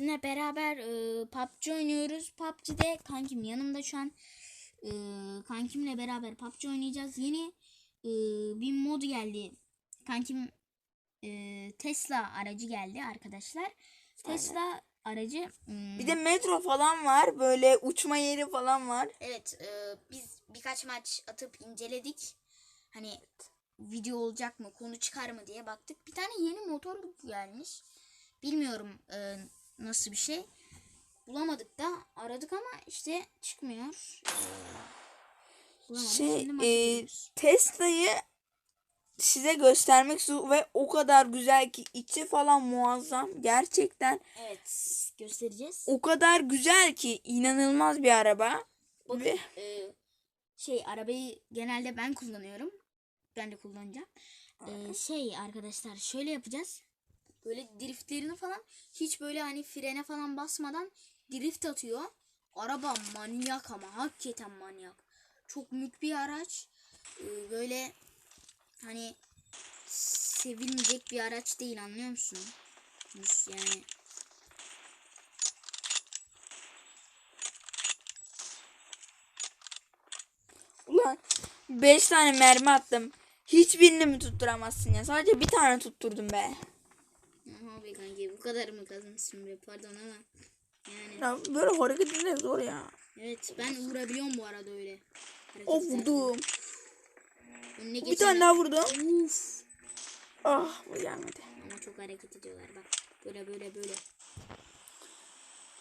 sizinle beraber e, PUBG oynuyoruz. PUBG'de kankim yanımda şu an e, kankimle beraber PUBG oynayacağız. Yeni e, bir mod geldi. Kankim e, Tesla aracı geldi arkadaşlar. Tesla aracı hmm, Bir de metro falan var. Böyle uçma yeri falan var. Evet, e, biz birkaç maç atıp inceledik. Hani video olacak mı, konu çıkar mı diye baktık. Bir tane yeni motor gelmiş. Bilmiyorum e, nasıl bir şey. Bulamadık da aradık ama işte çıkmıyor. Bulamadık. Şey, e. Tesla'yı size göstermek istiyorum ve o kadar güzel ki içi falan muazzam. Gerçekten Evet, göstereceğiz. o kadar güzel ki inanılmaz bir araba. Bakın Ve e, şey arabayı genelde ben kullanıyorum. Ben de kullanacağım. E, şey arkadaşlar şöyle yapacağız. Böyle driftlerini falan hiç böyle hani frene falan basmadan drift atıyor. Araba manyak ama hakikaten manyak. Çok mük bir araç. E, böyle hani sevilmeyecek bir araç değil anlıyor musun? Yani ulan 5 tane mermi attım. Hiçbirini mi tutturamazsın ya? Sadece bir tane tutturdum be. Aha be kanki bu kadar mı kazmışsın be pardon ama yani Ya böyle hareket etmek zor ya. evet ben vurabiliyorum bu arada öyle. O hareketler. vurdum. Önüne Bir tane daha vurdum. Uf. Ah bu gelmedi. Ama çok hareket ediyorlar bak. Böyle böyle böyle.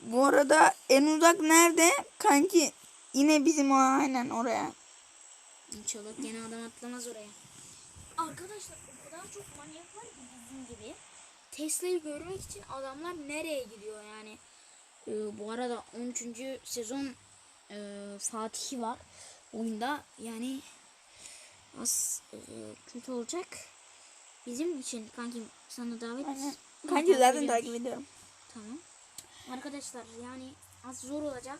Bu arada en uzak nerede? Kanki yine bizim o aynen oraya. İnşallah gene adam atlamaz oraya. Arkadaşlar o kadar çok manyak var ki bizim gibi. Tesla'yı görmek için adamlar nereye gidiyor yani. Ee, bu arada 13. sezon e, Fatih'i var oyunda. Yani az e, kötü olacak. Bizim için kankim sana davet. Kanki zaten takip ediyorum. Tamam. Arkadaşlar yani az zor olacak.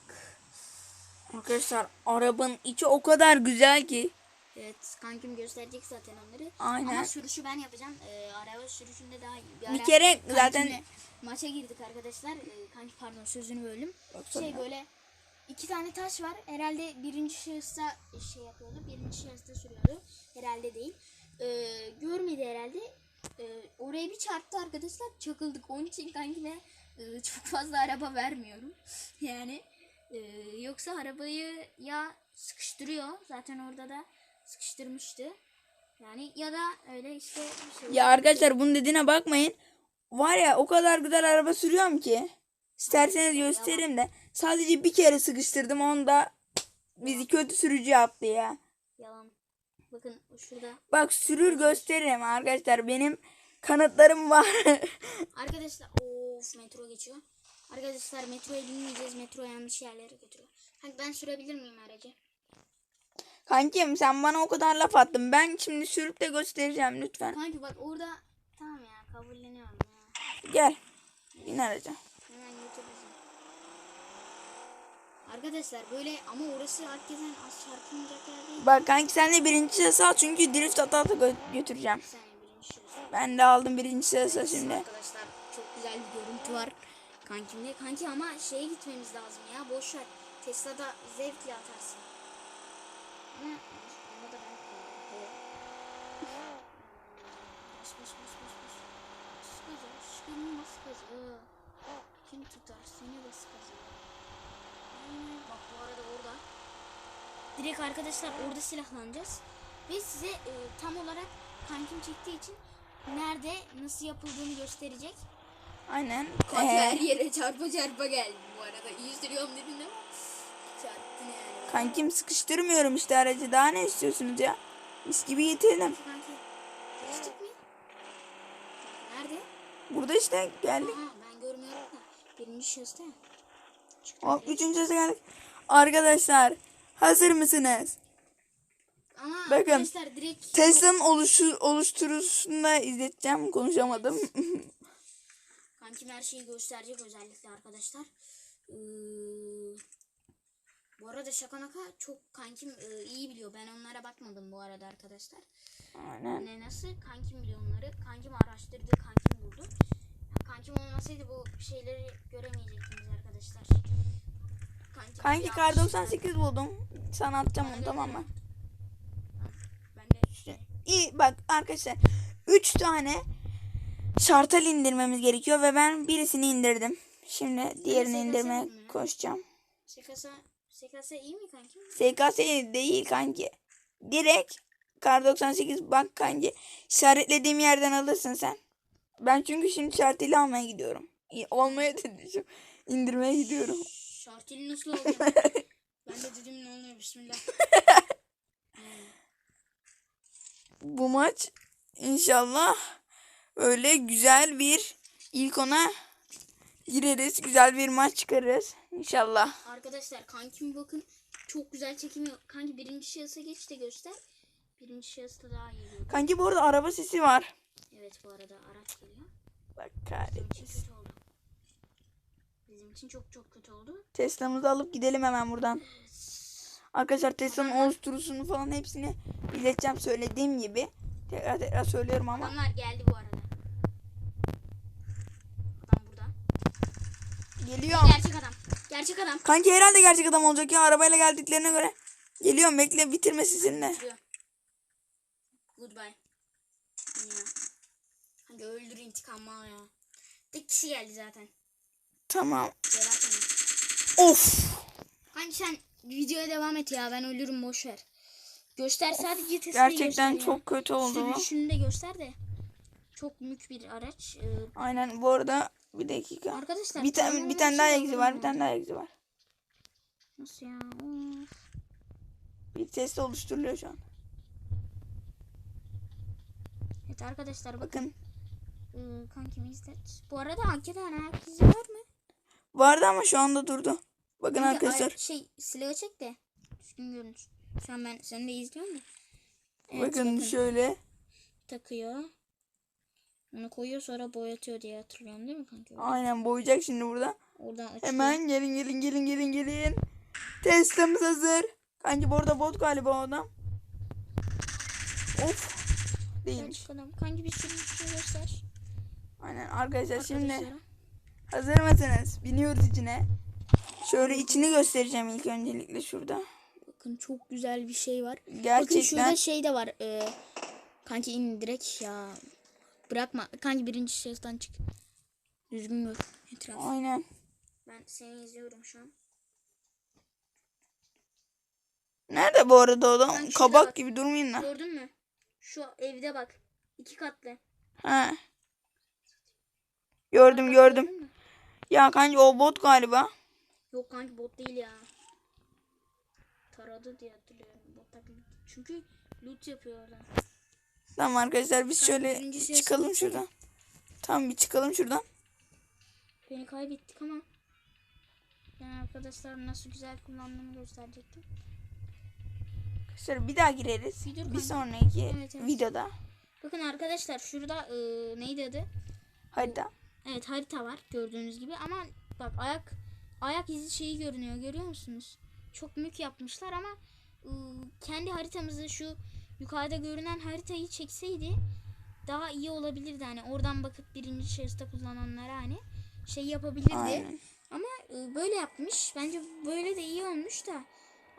Arkadaşlar arabanın içi o kadar güzel ki. Evet kankim gösterecek zaten onları. Aynen. Ama sürüşü ben yapacağım. Ee, araba sürüşünde daha iyi. Bir ara kere kankimle zaten- maça girdik arkadaşlar. Ee, kanki pardon sözünü böldüm. Baksana. Şey böyle iki tane taş var. Herhalde birinci şahısta şey yapıyordu. Birinci şahısta sürüyordu. Herhalde değil. Ee, görmedi herhalde. Ee, oraya bir çarptı arkadaşlar. Çakıldık. Onun için kankime e, çok fazla araba vermiyorum. Yani e, yoksa arabayı ya sıkıştırıyor. Zaten orada da sıkıştırmıştı. Yani ya da öyle işte bir şey. Ya arkadaşlar bunun dediğine bakmayın. Var ya o kadar güzel araba sürüyorum ki. İsterseniz göstereyim de. Sadece bir kere sıkıştırdım onu da bizi kötü sürücü yaptı ya. Yalan. Bakın şurada. Bak sürür gösteririm arkadaşlar. Benim kanıtlarım var. Arkadaşlar of metro geçiyor. Arkadaşlar metroya binmeyeceğiz. Metro yanlış yerlere götürüyor. Hani ben sürebilir miyim aracı? Kankim sen bana o kadar laf attın. Ben şimdi sürüp de göstereceğim lütfen. Kanki bak orada tamam ya kabulleniyorum ya. Gel. Bin araca. Hemen. Arkadaşlar böyle ama orası herkesten az çarpılmayacak yer değil. Bak kanki sen de birinci ses al çünkü drift ata ata gö- götüreceğim. Birinci. Ben de aldım birinci sesi şimdi. Arkadaşlar çok güzel bir görüntü var. Kankimle. Kanki ama şeye gitmemiz lazım ya. Boş ver. Tesla'da zevkle atarsın. Ama onda da ben kullanıyorum. Evet. Bas bas bas bas bas. Bas gaza. Şükürün bas gaza. Kim tutar seni gaza. Hmm, Bak bu arada orada. Direkt arkadaşlar orada silahlanacağız. Ve size e, tam olarak kankim çektiği için nerede nasıl yapıldığını gösterecek. Aynen. Kanka Ee, her yere çarpa çarpa geldi bu arada. İyi sürüyorum dedin ama çarptın yani. Kankim sıkıştırmıyorum işte aracı. Daha ne istiyorsunuz ya? Mis gibi getirdim. Nerede? Burada işte geldik. Aha ben görmüyorum da. Birinci şahısta. Hop üçüncü sese geldik. Arkadaşlar hazır mısınız? Ama Bakın, arkadaşlar direkt Tesla'nın oluşu, oluşturusunu da izleteceğim. Konuşamadım. Kankim her şeyi gösterecek özellikle arkadaşlar. Ee, bu arada şaka maka çok kankim e, iyi biliyor. Ben onlara bakmadım bu arada arkadaşlar. Aynen. Ne nasıl? Kankim biliyor onları. Kankim araştırdı, kankim buldu. kankim olmasaydı bu şeyleri göremeyecektiniz arkadaşlar. Kankim Kanki kar 98 buldum. Sana atacağım onu tamam mı? Ben de İyi bak arkadaşlar. 3 tane şartel indirmemiz gerekiyor ve ben birisini indirdim. Şimdi diğerini indirmeye koşacağım. Sekasa, Sekasa iyi mi kankim? SKS değil kanki. Direkt kar 98 bak kanki. İşaretlediğim yerden alırsın sen. Ben çünkü şimdi şarteli almaya gidiyorum. Olmaya dedim. İndirmeye gidiyorum. Şarteli nasıl alacağım? ben de dedim ne oluyor bismillah. Bu maç inşallah öyle güzel bir ilk ona gireriz. Güzel bir maç çıkarırız. İnşallah. Arkadaşlar kankim bakın çok güzel çekimi. Kanki birinci şahısa geç de göster. Birinci şahısta daha iyi. görünüyor. Kanki bu arada araba sesi var. Evet bu arada araç geliyor. Bak kahretsin. Bizim için çok çok kötü oldu. Tesla'mızı alıp gidelim hemen buradan. Arkadaşlar Tesla'nın Oğuzturusunu falan hepsini ileteceğim söylediğim gibi. Tekrar tekrar söylüyorum ama. Adamlar geldi bu arada. Adam burada. Geliyor. Gerçek adam. Gerçek adam. Kanki herhalde gerçek adam olacak ya arabayla geldiklerine göre. Geliyorum bekle bitirme sizinle. Goodbye. Ya. Hadi öldür intikamı al ya. Tek kişi geldi zaten. Tamam. Of. Kanki sen videoya devam et ya ben ölürüm boş ver. Göster sadece Tesla'yı Gerçekten göster ya. çok kötü oldu. Sürüşünü de göster de. Çok mük bir araç. Ee, Aynen bu arada bir dakika. arkadaşlar. Bir, tane bir tane daha egzi var. Bir tane daha egzi var. Nasıl ya? Of. Bir test oluşturuluyor şu an. Evet arkadaşlar bakın. Bakın. Ee, kankimi izlet. Bu arada hakikaten ayak izi var mı? Vardı ama şu anda durdu. Bakın Kanka, arkadaşlar. şey silahı çek de. Düzgün görünsün. Şu an ben seni de izliyorum da. Evet, bakın şöyle. takıyor. Onu koyuyor sonra boyatıyor diye hatırlıyorum değil mi kanka? Aynen boyayacak şimdi burada. Oradan açıyor. Hemen gelin gelin gelin gelin gelin. Testimiz hazır. Kanki bu arada bot galiba o adam. Of. Değilmiş. Kanki bir sürü bir şey göster. Aynen arkadaşlar şimdi hazır mısınız? Biniyoruz içine. Şöyle içini göstereceğim ilk öncelikle şurada. Bakın çok güzel bir şey var. Bakın Gerçekten şurada şey de var. Ee, kanki in direkt ya. Bırakma. Kanki birinci şahıstan çık. Düzgün gör etrafı. aynen. Ben seni izliyorum şu an. Nerede bu arada o adam? Kabak bak. gibi durmayın lan. Gördün mü? Şu evde bak. İki katlı. Ha. Gördüm Bak, gördüm. Ya kanki o bot galiba. Yok kanki bot değil ya. Taradı diye hatırlıyorum. Bot. Çünkü loot yapıyor oradan. Tamam arkadaşlar biz şöyle siyasi çıkalım şuradan. Tamam bir çıkalım şuradan. Beni kaybettik ama. Ben arkadaşlar nasıl güzel kullandığımı gösterecektim. Arkadaşlar bir daha gireriz. Bir dur Bir kanka. sonraki Evet, evet. videoda. Bakın arkadaşlar şurada e, neydi adı? Harita. Evet harita var gördüğünüz gibi ama bak ayak ayak izi şeyi görünüyor görüyor musunuz? Çok mük yapmışlar ama e, kendi haritamızı şu yukarıda görünen haritayı çekseydi daha iyi olabilirdi hani oradan bakıp birinci şahısta kullananlara hani şey yapabilirdi. Aynen. Ama e, böyle yapmış. Bence böyle de iyi olmuş da.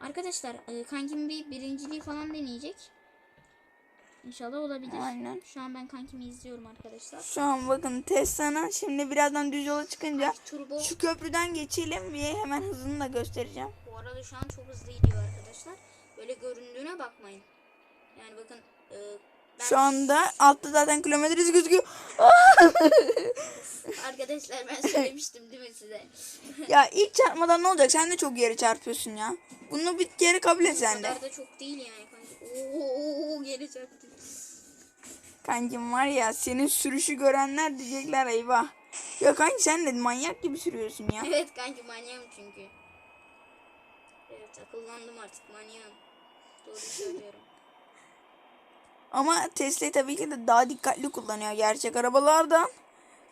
Arkadaşlar e, kankim bir birinciliği falan deneyecek. İnşallah olabilir. Aynen. Şu an ben kankimi izliyorum arkadaşlar. Şu an bakın Tesla'nın şimdi birazdan düz yola çıkınca Turbo. şu köprüden geçelim bir hemen hızını da göstereceğim. Bu arada şu an çok hızlı gidiyor arkadaşlar. Böyle göründüğüne bakmayın. Yani bakın e, ben Şu anda altta zaten kilometresi gözüküyor. arkadaşlar ben söylemiştim değil mi size? ya ilk çarpmadan ne olacak? Sen de çok yere çarpıyorsun ya. Bunu bir kere kabul et Bu sen de. kadar da çok değil yani. Oo geri çarptı. Kankim var ya senin sürüşü görenler diyecekler eyvah. Ya kanki sen de manyak gibi sürüyorsun ya. Evet kanki manyağım çünkü. Evet akıllandım artık manyağım. Doğru söylüyorum. Ama Tesla tabii ki de daha dikkatli kullanıyor gerçek arabalardan.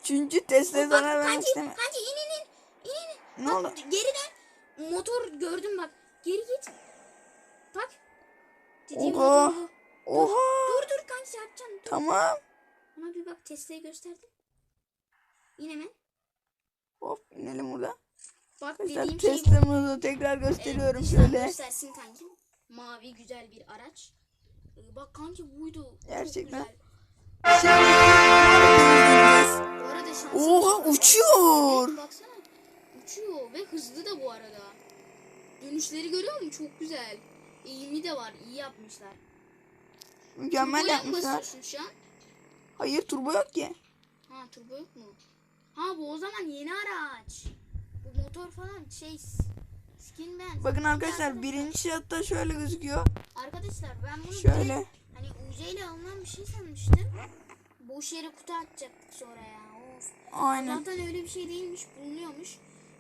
Çünkü Tesla Bak zarar vermek istemiyor. kanki in in in. Ne bak, oldu? Geriden motor gördüm bak. Geri git. Bak. Dediğim Oha. motor. Oha. Dur dur kanki çarpacaksın. Dur. Tamam. Ona bir bak Tesla'yı gösterdim. İn hemen. Hop inelim burada. Bak Arkadaşlar dediğim şey. Tesla'mızı tekrar gösteriyorum dışarıdan şöyle. göstersin kankim. Mavi güzel bir araç. Ee, bak kanki buydu. Gerçekten. güzel. Şimdi Bu arada şanslı. Oha uçuyor. Evet, baksana. Uçuyor ve hızlı da bu arada. Dönüşleri görüyor musun? Çok güzel. Eğimi de var. iyi yapmışlar. Mükemmel Turboya mı yapmışlar. şu an? Hayır turbo yok ki. Ha turbo yok mu? Ha bu o zaman yeni araç. Bu motor falan şey ben. Bakın arkadaşlar birinci hatta şöyle gözüküyor. Arkadaşlar ben bunu Şöyle. direkt hani UC ile alınan bir şey sanmıştım. Boş yere kutu atacaktık sonra ya. Of. Aynen. Zaten öyle bir şey değilmiş, bulunuyormuş.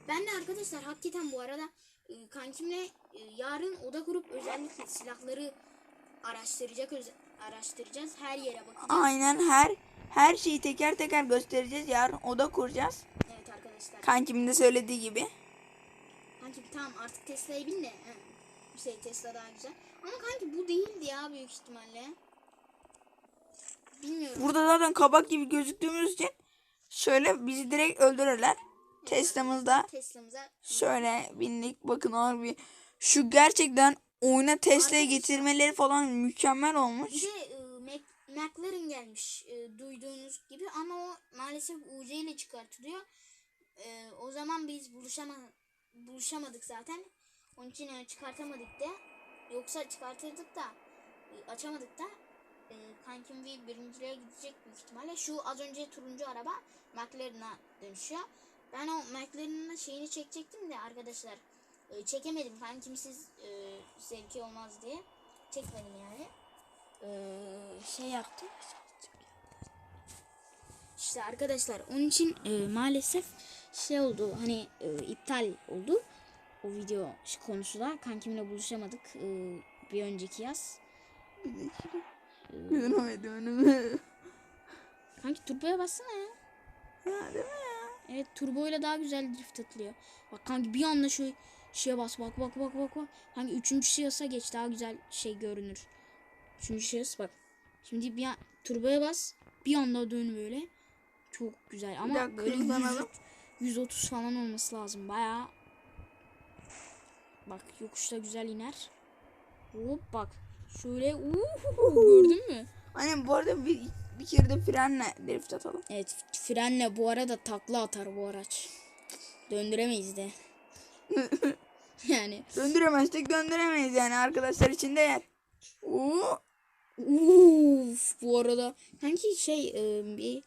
Ben de arkadaşlar hakikaten bu arada e, kankimle e, yarın oda kurup özellikle silahları araştıracak araştıracağız. Her yere bakacağız. Aynen her her şeyi teker teker göstereceğiz. Yarın oda kuracağız. Evet arkadaşlar. Kankimin de söylediği gibi. Kanki tamam artık Tesla'ya bin de. Bir şey Tesla daha güzel. Ama kanki bu değildi ya büyük ihtimalle. Bilmiyorum. Burada zaten kabak gibi gözüktüğümüz için şöyle bizi direkt öldürürler. Tesla'mızda Tesla'mıza şöyle bindik. Bakın abi şu gerçekten oyuna Tesla'yı Arkadaşlar- getirmeleri falan mükemmel bir olmuş. de e, Mac, McLaren gelmiş e, duyduğunuz gibi ama o maalesef UC ile çıkartılıyor. E, o zaman biz buluşama, buluşamadık zaten. Onun için e, çıkartamadık da. Yoksa çıkartırdık da e, açamadık da. E, kankim bir birinciliğe gidecek büyük ihtimalle. Şu az önce turuncu araba McLaren'a dönüşüyor. Ben o McLaren'ın şeyini çekecektim de arkadaşlar e, çekemedim. Kankimsiz e, zevki olmaz diye. Çekmedim yani. E, şey yaptım. İşte arkadaşlar onun için e, maalesef şey oldu hani e, iptal oldu o video konusu da kankimle buluşamadık e, bir önceki yaz. Kanki turboya bassana ya. Ya değil mi ya? Evet turboyla daha güzel drift atılıyor. Bak kanki bir anda şu şeye bas bak bak bak bak bak. Hangi üçüncü şahısa geç daha güzel şey görünür. Üçüncü şahıs bak. Şimdi bir an, turboya bas. Bir anda dön böyle. Çok güzel ama dakika, böyle 100, hızlanalım. 130 falan olması lazım. Bayağı Bak yokuşta güzel iner. Hop bak. Şöyle uhu, gördün mü? Aynen bu arada bir, bir kere de frenle drift atalım. Evet frenle bu arada takla atar bu araç. Döndüremeyiz de. yani. Döndüremezsek döndüremeyiz yani arkadaşlar için de yer. Oo, Uf, bu arada kanki şey e, bir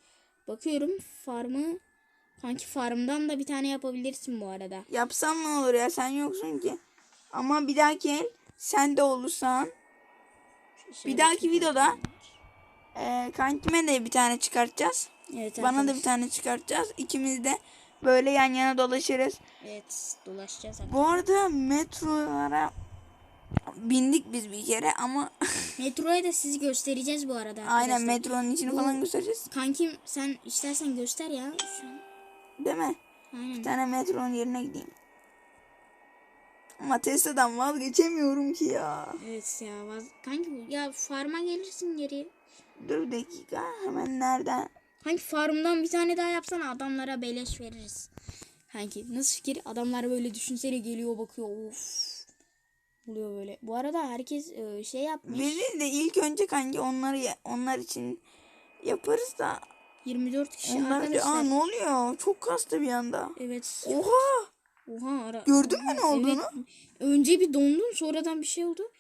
bakıyorum farmı kanki farmdan da bir tane yapabilirsin bu arada. yapsam ne olur ya sen yoksun ki. Ama bir dahaki el sen de olursan Şöyle bir dahaki videoda e, kankime de bir tane çıkartacağız. Evet, Bana da arkadaş. bir tane çıkartacağız. İkimiz de böyle yan yana dolaşırız. Evet dolaşacağız. Bu arada metrolara bindik biz bir kere ama Metroya da sizi göstereceğiz bu arada arkadaşlar. aynen metronun içini Bu- falan göstereceğiz. Kankim sen istersen göster ya. Şu an. Değil mi? Aynen. Bir tane metronun yerine gideyim. Ama Tesla'dan vazgeçemiyorum ki ya. Evet ya vaz... kanki ya farma gelirsin geri. Dur bir dakika hemen nereden? Kanki farmdan bir tane daha yapsana adamlara beleş veririz. Kanki nasıl fikir? Adamlar böyle düşünsene geliyor bakıyor of. Oluyor böyle. Bu arada herkes e, şey yapmış. Veririz de ilk önce kanki onları onlar için yaparız da 24 kişi onlar arkadaşlar. aa ne oluyor? Çok kastı bir anda. Evet. Oha! Oha ara. Gördün mü ne olduğunu? Evet. Önce bir dondun sonradan bir şey oldu.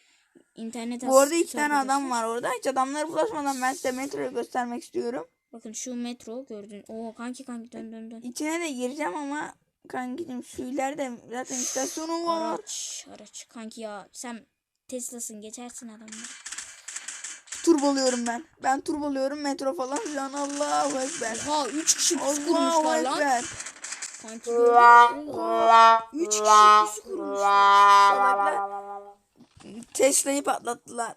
İnternet Bu arada iki tane arkadaşlar. adam var orada. Hiç adamlara bulaşmadan ben size metroyu göstermek istiyorum. Bakın şu metro gördün. Oo kanki kanki dön dön dön. İçine de gireceğim ama kankicim şu ileride zaten istasyonu var. Araç araç kanki ya sen Tesla'sın geçersin adamları. Turboluyorum ben. Ben turboluyorum metro falan filan. Allahu Ekber. Oha 3 kişi Allahu kurmuşlar lan. Ekber. Kanki gördün mü? Oha. 3 kişi pusu kurmuşlar. Salaklar. Tesla'yı patlattılar.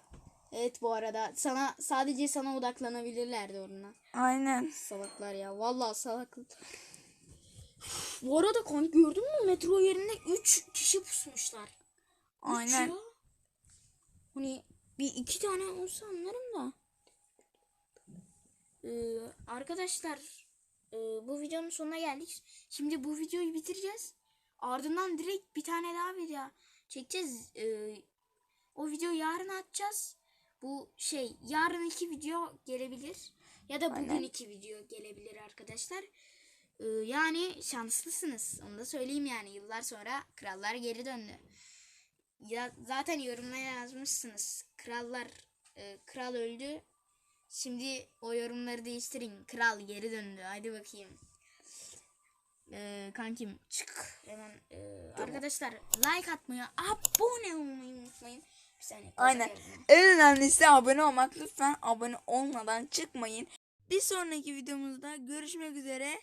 Evet bu arada sana sadece sana odaklanabilirlerdi onunla. Aynen. Salaklar ya. Vallahi salaklık. Bu arada kanki gördün mü metro yerine 3 kişi pusmuşlar. Üç Aynen. ya. Hani bir iki tane olsa anlarım da. Ee, arkadaşlar e, bu videonun sonuna geldik. Şimdi bu videoyu bitireceğiz. Ardından direkt bir tane daha video çekeceğiz. E, o videoyu yarın atacağız. Bu şey yarın iki video gelebilir. Ya da bugün Aynen. iki video gelebilir arkadaşlar. Yani şanslısınız. Onu da söyleyeyim yani. Yıllar sonra krallar geri döndü. Ya zaten yorumlara yazmışsınız. Krallar e, kral öldü. Şimdi o yorumları değiştirin. Kral geri döndü. Hadi bakayım. E, kankim çık hemen. e, Arkadaşlar like atmayı, abone olmayı unutmayın. Bir saniye. Aynen. geldim. En önemlisi abone olmak. Lütfen abone olmadan çıkmayın. Bir sonraki videomuzda görüşmek üzere.